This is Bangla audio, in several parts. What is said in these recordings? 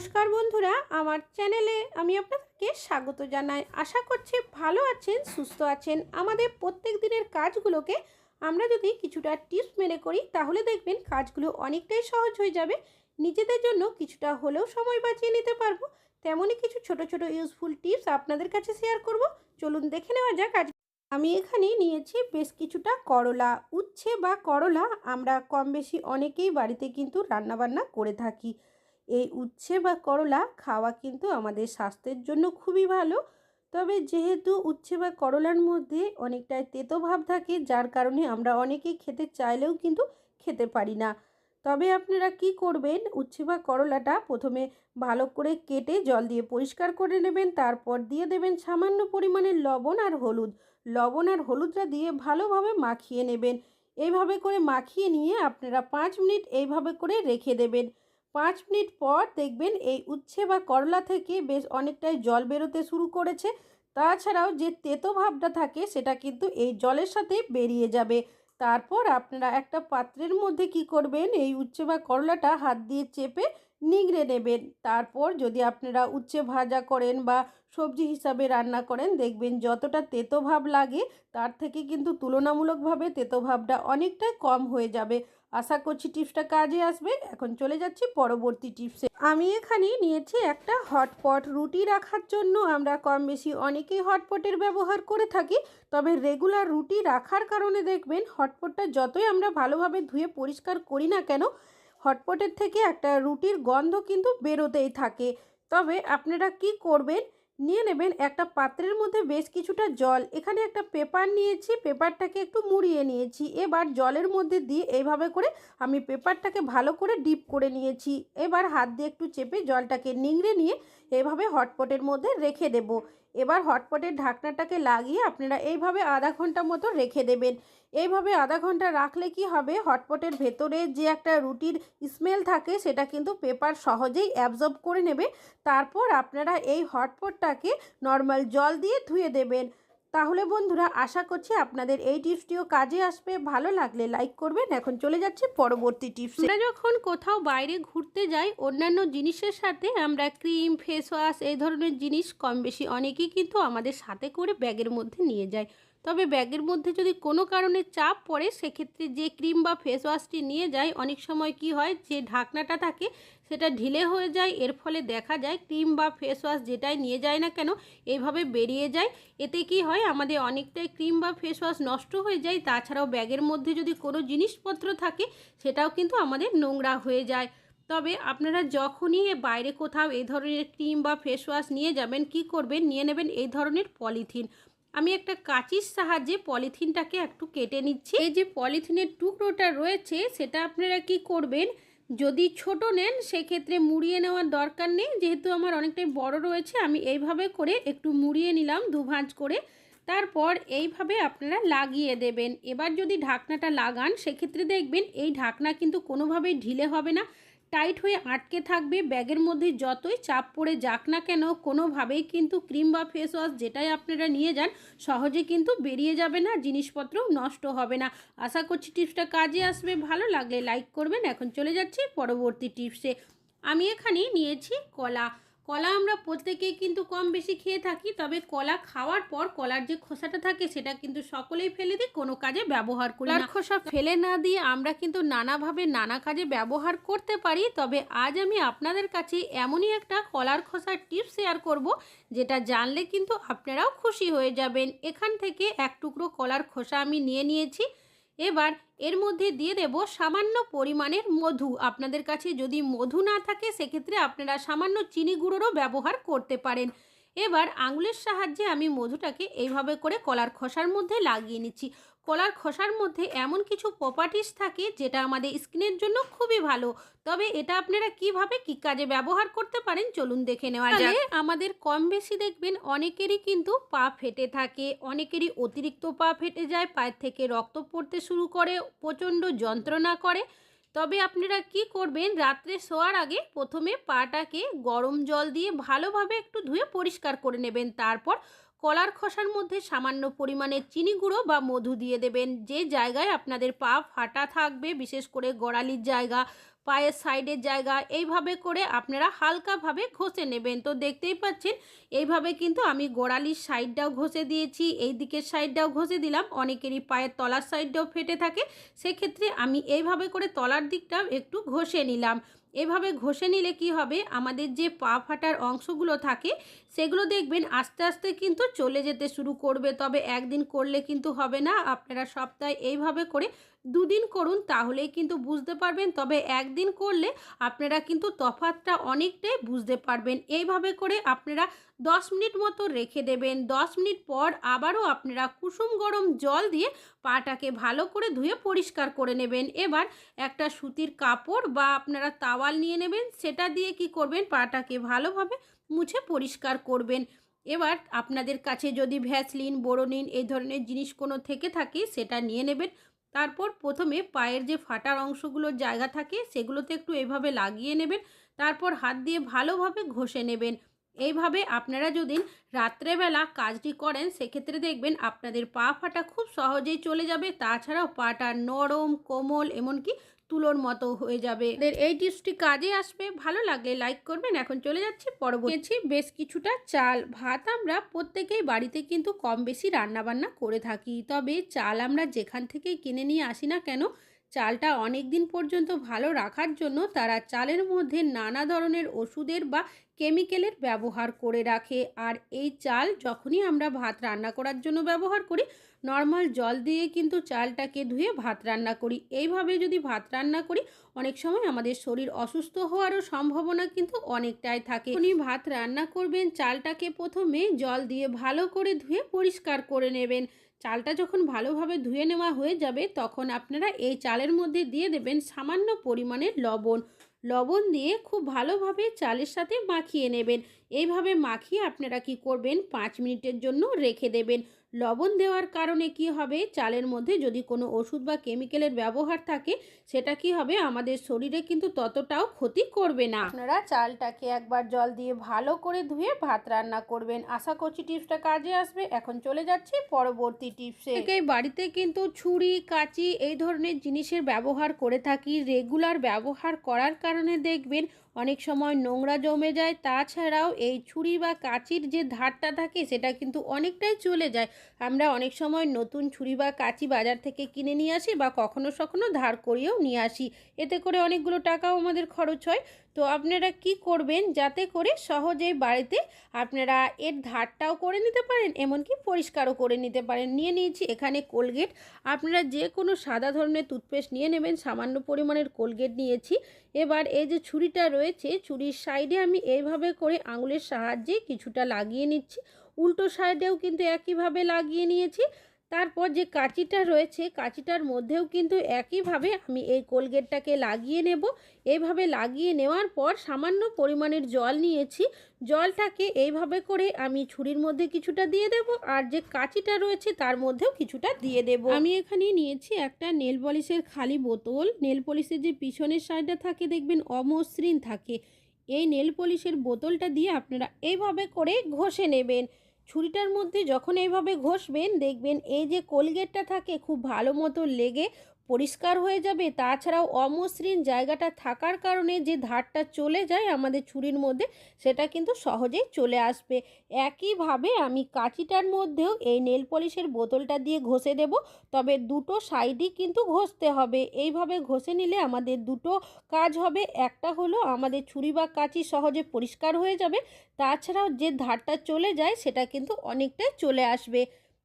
নমস্কার বন্ধুরা, আমার চ্যানেলে আমি আপনাদেরকে স্বাগত জানাই। আশা করছি ভালো আছেন, সুস্থ আছেন। আমাদের প্রত্যেক দিনের কাজগুলোকে আমরা যদি কিছুটা টিপস মেনে করি, তাহলে দেখবেন কাজগুলো অনেকটাই সহজ হয়ে যাবে। নিজেদের জন্য কিছুটা হলেও সময় বাঁচিয়ে নিতে পারব। তেমনই কিছু ছোট ছোট ইউজফুল টিপস আপনাদের কাছে শেয়ার করব। চলুন দেখে নেওয়া যাক আজ আমি এখানে নিয়েছি বেশ কিছুটা করলা। উচ্ছে বা করলা আমরা কম বেশি অনেকেই বাড়িতে কিন্তু রান্নাবান্না করে থাকি। এই উচ্ছে বা করলা খাওয়া কিন্তু আমাদের স্বাস্থ্যের জন্য খুবই ভালো। তবে যেহেতু উচ্ছে বা করলার মধ্যে অনেকটাই তেতো ভাব থাকে, যার কারণে আমরা অনেকেই খেতে চাইলেও কিন্তু খেতে পারি না। তবে আপনারা কি করবেন? উচ্ছে বা করলাটা প্রথমে ভালো করে কেটে জল দিয়ে পরিষ্কার করে নেবেন, তারপর দিয়ে দেবেন সামান্য পরিমাণে লবণ আর হলুদ। লবণ আর হলুদটা দিয়ে ভালোভাবে মাখিয়ে নেবেন। এইভাবে করে মাখিয়ে নিয়ে আপনারা পাঁচ মিনিট এইভাবে করে রেখে দেবেন। পাঁচ মিনিট পর দেখবেন এই উচ্ছে বা করলা থেকে বেশ অনেকটাই জল বেরোতে শুরু করেছে। তাছাড়াও যে তেতো ভাবটা থাকে সেটা কিন্তু এই জলের সাথে বেরিয়ে যাবে। তারপর আপনারা একটা পাত্রের মধ্যে কি করবেন? এই উচ্ছে বা করলাটা হাত দিয়ে চেপে নিংড়ে নেবেন। তারপর যদি আপনারা উচ্ছে ভাজা করেন বা সবজি হিসাবে রান্না করেন, দেখবেন যতটা তেতো ভাব লাগে, তার থেকে কিন্তু তুলনামূলকভাবে তেতো ভাবটা অনেকটাই কম হয়ে যাবে। আশা করছি টিপসটা কাজে আসবে। এখন চলে যাচ্ছি পরবর্তী টিপসে। আমি এখানে নিয়েছি একটা হটপট রুটি রাখার জন্য। আমরা কম বেশি অনেকেই হটপটের ব্যবহার করে থাকি। তবে রেগুলার রুটি রাখার কারণে দেখবেন হটপটটা যতই আমরা ভালোভাবে ধুয়ে পরিষ্কার করি না কেন, হটপটের থেকে একটা রুটির গন্ধ কিন্তু বেরোতেই থাকে। তবে আপনারা কি করবেন? নিয়ে নেবেন একটা পাত্রের মধ্যে বেশ কিছুটা জল। এখানে একটা পেপার নিয়েছি, পেপারটাকে একটু মুড়িয়ে নিয়েছি। এবার জলের মধ্যে দিয়ে এইভাবে করে আমি পেপারটাকে ভালো করে ডিপ করে নিয়েছি। এবার হাত দিয়ে একটু চেপে জলটাকে নিংড়ে নিয়ে এভাবে হটপটের মধ্যে রেখে দেব। এবার হটপটের ঢাকনাটাকে লাগিয়ে আপনারা এইভাবে আধা ঘণ্টা মতো রেখে দেবেন। এইভাবে আধা ঘণ্টা রাখলে কি হবে? হটপটের ভেতরে যে একটা রুটির স্মেল থাকে, সেটা কিন্তু পেপার সহজেই অ্যাবজর্ব করে নেবে। তারপর আপনারা এই হটপটটাকে নর্মাল জল দিয়ে ধুয়ে দেবেন। তাহলে বন্ধুরা, আশা করছি আপনাদের এই টিপসটিও কাজে আসবে। ভালো লাগলে লাইক করবেন। এখন চলে যাচ্ছে পরবর্তী টিপস আমরা যখন কোথাও বাইরে ঘুরতে যাই, অন্যান্য জিনিসের সাথে আমরা ক্রিম ফেস ওয়াশ এই ধরনের জিনিস কম বেশি অনেকেই কিন্তু আমাদের সাথে করে ব্যাগের মধ্যে নিয়ে যায়। তবে ব্যাগের মধ্যে যদি কোনো কারণে চাপ পড়ে, সেক্ষেত্রে যে ক্রিম বা ফেস ওয়াশটি নিয়ে যায়, অনেক সময় কি হয়, যে ঢাকনাটা থাকে, সেটা ঢিলে হয়ে যায়। এর ফলে দেখা যায় ক্রিম বা ফেস ওয়াশ যেটাই নিয়ে যায় না কেন এইভাবে বেরিয়ে যায়। এতে কি হয়, আমাদের অনেকটাই ক্রিম বা ফেস ওয়াশ নষ্ট হয়ে যায়। তাছাড়াও ব্যাগের মধ্যে যদি কোনো জিনিসপত্র থাকে, সেটাও কিন্তু আমাদের নোংরা হয়ে যায়। তবে আপনারা যখনই বাইরে কোথাও এই ধরনের ক্রিম বা ফেস ওয়াশ নিয়ে যাবেন, কি করবেন? নিয়ে নেবেন এই ধরনের পলিথিন। আমি একটা কাঁচির সাহায্যে পলিথিনটাকে একটু কেটে নিচ্ছি। এই যে পলিথিনের টুকরোটা রয়েছে, সেটা আপনারা কি করবেন? যদি ছোট নেন, সেক্ষেত্রে মুড়িয়ে নেওয়ার দরকার নেই। যেহেতু আমার অনেকটাই বড় রয়েছে, আমি এইভাবে করে একটু মুড়িয়ে নিলাম দুভাঁজ করে। তারপর এইভাবে আপনারা লাগিয়ে দেবেন। এবার যদি ঢাকনাটা লাগান, সেক্ষেত্রে দেখবেন এই ঢাকনা কিন্তু কোনোভাবেই ঢিলে হবে না। টাইট হয়ে আটকে থাকবে, ব্যাগের মধ্যে যতই চাপ পড়ে যাক না কেন, কোনোভাবেই কিন্তু ক্রিম বা ফেস ওয়াশ যেটাই আপনারা নিয়ে যান, সহজে কিন্তু বেরিয়ে যাবে না জিনিসপত্র নষ্ট হবে না। আশা করছি টিপসটা কাজে আসবে, ভালো লাগলে লাইক করবেন। এখন চলে যাচ্ছি পরবর্তী টিপসে। আমি এখানে নিয়েছি কলা। কলা আমরা প্রত্যেকেই কিন্তু কম বেশি খেয়ে থাকি তবে কলা খাওয়ার পর কলার যে খোসাটা থাকে সেটা কিন্তু সকলেই ফেলে দিই কোনো কাজে ব্যবহার করি না। খোসা ফেলে না দিয়ে আমরা কিন্তু নানাভাবে নানা কাজে ব্যবহার করতে পারি তবে আজ আমি আপনাদের কাছে এমনই একটা কলার খোসার টিপস শেয়ার করব যেটা জানলে কিন্তু আপনারাও খুশি হয়ে যাবেন। এখান থেকে এক টুকরো কলার খোসা আমি নিয়ে নিয়েছি এবার এর মধ্যে দিয়ে দেব সামান্য পরিমাণের মধু। আপনাদের কাছে যদি মধু না থাকে, সেক্ষেত্রে আপনারা সামান্য চিনি গুঁড়োরও ব্যবহার করতে পারেন। এবার আঙুলের সাহায্যে আমি মধুটাকে এইভাবে করে কলার খসার মধ্যে লাগিয়ে নিচ্ছি। কলার খোসার মধ্যে এমন কিছু প্রপার্টিস থাকে যেটা আমাদের স্কিনের জন্য খুবই ভালো। তবে এটা আপনারা কীভাবে কি কাজে ব্যবহার করতে পারেন চলুন দেখে নেওয়া যায় আমাদের কম বেশি দেখবেন অনেকেরই কিন্তু পা ফেটে থাকে অনেকেরই অতিরিক্ত পা ফেটে যায় পায়ের থেকে রক্ত পড়তে শুরু করে প্রচণ্ড যন্ত্রণা করে। তবে আপনারা কি করবেন রাত্রে শোয়ার আগে প্রথমে পাটাকে গরম জল দিয়ে ভালোভাবে একটু ধুয়ে পরিষ্কার করে নেবেন। তারপর কলার খসার মধ্যে সামান্য পরিমাণে চিনি গুঁড়ো বা মধু দিয়ে দেবেন। যে জায়গায় আপনাদের পা ফাটা থাকবে, বিশেষ করে গড়ালির জায়গা, পায়ের সাইডের জায়গা, এইভাবে করে আপনারা হালকাভাবে ঘষে নেবেন। তো দেখতেই পাচ্ছেন, এইভাবে কিন্তু আমি গোড়ালির সাইডটাও ঘষে দিয়েছি, এই দিকের সাইডটাও ঘষে দিলাম। অনেকেরই পায়ের তলার সাইডটাও ফেটে থাকে। সেক্ষেত্রে আমি এইভাবে করে তলার দিকটাও একটু ঘষে নিলাম। এভাবে ঘষে নিলে কি হবে? আমাদের যে পা ফাটার অংশগুলো থাকে, সেগুলো দেখবেন আস্তে আস্তে কিন্তু চলে যেতে শুরু করবে। তবে একদিন করলে কিন্তু হবে না। আপনারা সপ্তাহে এইভাবে করে দুদিন করুন, তাহলেই কিন্তু বুঝতে পারবেন। তবে একদিন করলে আপনারা কিন্তু তফাতটা অনেকটাই বুঝতে পারবেন। এইভাবে করে আপনারা দশ মিনিট মতো রেখে দেবেন। দশ মিনিট পর আবারও আপনারা কুসুম গরম জল দিয়ে পাটাকে ভালো করে ধুয়ে পরিষ্কার করে নেবেন। এবার একটা সুতির কাপড় বা আপনারা তাওয়াল নিয়ে নেবেন। সেটা দিয়ে কি করবেন? পাটাকে ভালোভাবে মুছে পরিষ্কার করবেন। এবার আপনাদের কাছে যদি ভ্যাসলিন, বোরোনিন এই ধরনের জিনিস কোনো থেকে থাকে, সেটা নিয়ে নেবেন। তারপর প্রথমে পায়ের যে ফাটার অংশগুলোর জায়গা থাকে সেগুলোতে একটু এভাবে লাগিয়ে নেবেন। তারপর হাত দিয়ে ভালোভাবে ঘষে নেবেন। এইভাবে আপনারা যদি রাত্রেবেলা কাজটি করেন সেক্ষেত্রে দেখবেন আপনাদের পা ফাটা খুব সহজেই চলে যাবে। তাছাড়াও পাটা নরম, কোমল, এমনকি তুলোর মতো হয়ে যাবে। এই টিপসটি কাজে আসবে। ভালো লাগলে লাইক করবেন। এখন চলে যাচ্ছি পরবর্তী। বেশ কিছুটা চাল। ভাত আমরা প্রত্যেকেই বাড়িতে কিন্তু কম বেশি রান্নাবান্না করে থাকি। তবে চাল আমরা যেখান থেকেই কিনে নিয়ে আসি না কেন, চালটা অনেক দিন পর্যন্ত ভালো রাখার জন্য তারা চালের মধ্যে নানা ধরনের ওষুধের বা কেমিক্যালের ব্যবহার করে রাখে। আর এই চাল যখনই আমরা ভাত রান্না করার জন্য ব্যবহার করি নর্মাল জল দিয়ে কিন্তু চালটাকে ধুয়ে ভাত রান্না করি। এইভাবে যদি ভাত রান্না করি, অনেক সময় আমাদের শরীর অসুস্থ হওয়ারও সম্ভাবনা কিন্তু অনেকটাই থাকে। উনি ভাত রান্না করবেন, চালটাকে প্রথমে জল দিয়ে ভালো করে ধুয়ে পরিষ্কার করে নেবেন। চালটা যখন ভালোভাবে ধুয়ে নেওয়া হয়ে যাবে, তখন আপনারা এই চালের মধ্যে দিয়ে দেবেন সামান্য পরিমাণের লবণ। লবণ দিয়ে খুব ভালোভাবে চালের সাথে মাখিয়ে নেবেন। এইভাবে মাখিয়ে আপনারা কি করবেন? পাঁচ মিনিটের জন্য রেখে দেবেন। লবণ দেওয়ার কারণে কি হবে? চালের মধ্যে যদি কোনো ওষুধ বা কেমিক্যালের ব্যবহার থাকে, সেটা কি হবে? আমাদের শরীরে কিন্তু ততটাও ক্ষতি করবে না। আপনারা চালটাকে একবার জল দিয়ে ভালো করে ধুয়ে ভাত রান্না করবেন। আশা করছি টিপসটা কাজে আসবে। এখন চলে যাচ্ছি পরবর্তী টিপসে। এই বাড়িতে কিন্তু ছুরি, কাঁচি এই ধরনের জিনিসের ব্যবহার করে থাকি। রেগুলার ব্যবহার করার কারণে দেখবেন অনেক সময় নোংরা জমে যায়, তাছাড়াও এই ছুরি বা কাঁচির যে ধারটা থাকে সেটা কিন্তু অনেকটাই চলে যায়। আমরা অনেক সময় নতুন ছুরি বা কাঁচি বাজার থেকে কিনে নিয়ে আসি বা কখনো সখনো ধার করিয়েও নিয়ে আসি। এতে করে অনেকগুলো টাকাও আমাদের খরচ হয়। তো আপনারা কি করবেন যাতে করে সহজেই বাড়িতে আপনারা এর ধারটাও করে নিতে পারেন, এমনকি পরিষ্কারও করে নিতে পারেন। নিয়ে নিয়েছি এখানে কোলগেট। আপনারা যে কোনো সাদা ধরনের টুথপেস্ট নিয়ে নেবেন, সামান্য পরিমাণের কোলগেট নিয়েছি। এবার এই যে ছুরিটা রয়েছে, ছুরির সাইডে আমি এইভাবে করে আঙুলের সাহায্যে কিছুটা লাগিয়ে নিচ্ছি। উল্টো সাইডেও কিন্তু একইভাবে লাগিয়ে নিয়েছি। তারপর যে কাঁচিটা রয়েছে, কাঁচিটার মধ্যেও কিন্তু একইভাবে আমি এই কোলগেটটাকে লাগিয়ে নেব। এইভাবে লাগিয়ে নেওয়ার পর সামান্য পরিমাণের জল নিয়েছি। জলটাকে এইভাবে করে আমি ছুরির মধ্যে কিছুটা দিয়ে দেব আর যে কাঁচিটা রয়েছে তার মধ্যেও কিছুটা দিয়ে দেব। আমি এখানে নিয়েছি একটা নেল পলিশের খালি বোতল। নেল পলিশের যে পিছনের সাইডটা থাকে দেখবেন অমসৃণ থাকে। এই নেল পলিশের বোতলটা দিয়ে আপনারা এইভাবে করে ঘষে নেবেন। ছুরিটার মধ্যে যখন এইভাবে ঘষবেন দেখবেন এই যে কোলগেটটা থাকে খুব ভালো মতো লেগে পরিষ্কার হয়ে যাবে, তাছাড়াও অমসৃণ জায়গাটা থাকার কারণে যে ধারটা চলে যায় আমাদের ছুরির মধ্যে, সেটা কিন্তু সহজেই চলে আসবে। একইভাবে আমি কাঁচিটার মধ্যেও এই নেল পলিশের বোতলটা দিয়ে ঘষে দেব, তবে দুটো সাইডই কিন্তু ঘষতে হবে। এইভাবে ঘষে নিলে আমাদের দুটো কাজ হবে। একটা হলো আমাদের ছুরি বা কাঁচি সহজে পরিষ্কার হয়ে যাবে, তাছাড়াও যে ধারটা চলে যায়, সেটা কিন্তু অনেকটাই চলে আসবে।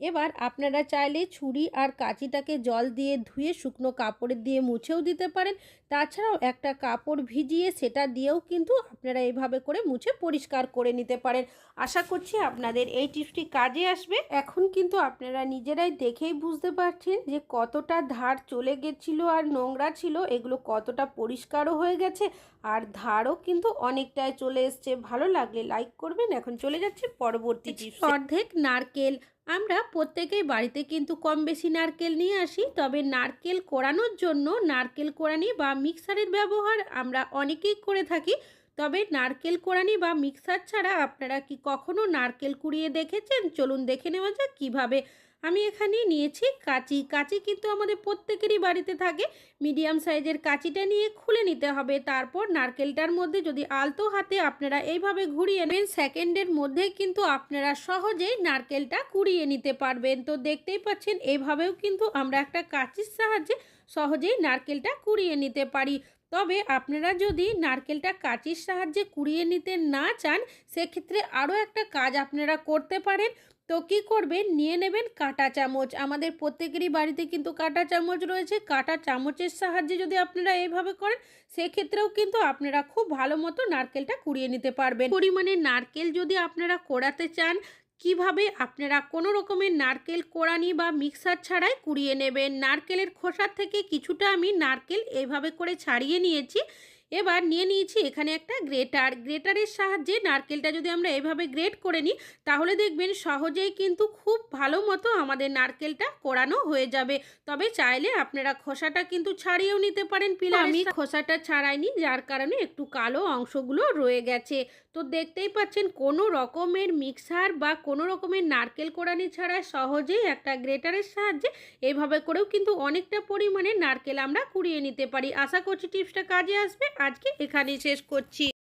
এবার আপনারা চাইলে ছুরি আর কাঁচিটাকে জল দিয়ে ধুয়ে শুকনো কাপড় দিয়ে মুছেও দিতে পারেন। তাছাড়াও একটা কাপড় ভিজিয়ে সেটা দিয়েও কিন্তু আপনারা এইভাবে করে মুছে পরিষ্কার করে নিতে পারেন। আশা করছি আপনাদের এই টিপসটি কাজে আসবে। এখন কিন্তু আপনারা নিজেরাই দেখেই বুঝতে পারছেন যে কতটা ধার চলে গেছিল আর নোংরা ছিল, এগুলো কতটা পরিষ্কারও হয়ে গেছে। আর ধারও কিন্তু অনেকটাই চলে এসছে। ভালো লাগলে লাইক করবেন। এখন চলে যাচ্ছে পরবর্তী টিপস অর্ধেক নারকেল। আমরা প্রত্যেকেই বাড়িতে কিন্তু কম বেশি নারকেল নিয়ে আসি তবে নারকেল কোড়ানোর জন্য নারকেল কোড়ানি বা মিক্সারের ব্যবহার আমরা অনেকেই করে থাকি। তবে নারকেল কোড়ানি বা মিক্সার ছাড়া আপনারা কি কখনো নারকেল কুড়িয়ে দেখেছেন? চলুন দেখে নেওয়া যাক কীভাবে আমি এখানে নিয়েছি কাঁচি। কাঁচি কিন্তু আমাদের প্রত্যেকেরই বাড়িতে থাকে। মিডিয়াম সাইজের কাঁচিটা নিয়ে খুলে নিতে হবে। তারপর নারকেলটার মধ্যে যদি আলতো হাতে আপনারা এইভাবে ঘুরিয়ে নেন সেকেন্ডের মধ্যে কিন্তু আপনারা সহজেই নারকেলটা কুড়িয়ে নিতে পারবেন। তো দেখতেই পাচ্ছেন, এইভাবেও কিন্তু আমরা একটা কাঁচির সাহায্যে সহজেই নারকেলটা কুড়িয়ে নিতে পারি। তবে আপনারা যদি নারকেলটা কাঁচির সাহায্যে কুড়িয়ে নিতে না চান, সেক্ষেত্রে আরও একটা কাজ আপনারা করতে পারেন। তো কী করবেন? নিয়ে নেবেন কাঁটা চামচ। আমাদের প্রত্যেকেরই বাড়িতে কিন্তু কাঁটা চামচ রয়েছে। কাঁটা চামচের সাহায্যে যদি আপনারা এইভাবে করেন, সেক্ষেত্রেও কিন্তু আপনারা খুব ভালো মতো নারকেলটা কুড়িয়ে নিতে পারবেন। পরিমাণে নারকেল যদি আপনারা কোড়াতে চান, কীভাবে আপনারা কোনো রকমের নারকেল কোড়ানি বা মিক্সার ছাড়াই কুড়িয়ে নেবেন? নারকেলের খোসার থেকে কিছুটা আমি নারকেল এইভাবে করে ছাড়িয়ে নিয়েছি। এবার নিয়ে নিয়েছি এখানে একটা গ্রেটার। গ্রেটারের সাহায্যে নারকেলটা যদি আমরা এভাবে গ্রেট করে নিই তাহলে দেখবেন সহজেই কিন্তু খুব ভালো মতো আমাদের নারকেলটা কোড়ানো হয়ে যাবে। তবে চাইলে আপনারা খোসাটা কিন্তু ছাড়িয়েও নিতে পারেন পিলা আমি খোসাটা ছাড়াইনি যার কারণে একটু কালো অংশগুলো রয়ে গেছে। তো দেখতেই পাচ্ছেন কোনো রকমের মিক্সার বা কোনো রকমের নারকেল কোড়ানি ছাড়া সহজেই একটা গ্রেটারের সাহায্যে এভাবে করেও কিন্তু অনেকটা পরিমাণে নারকেল আমরা কুড়িয়ে নিতে পারি। আশা করছি টিপসটা কাজে আসবে। আজকে এখানেই শেষ করছি।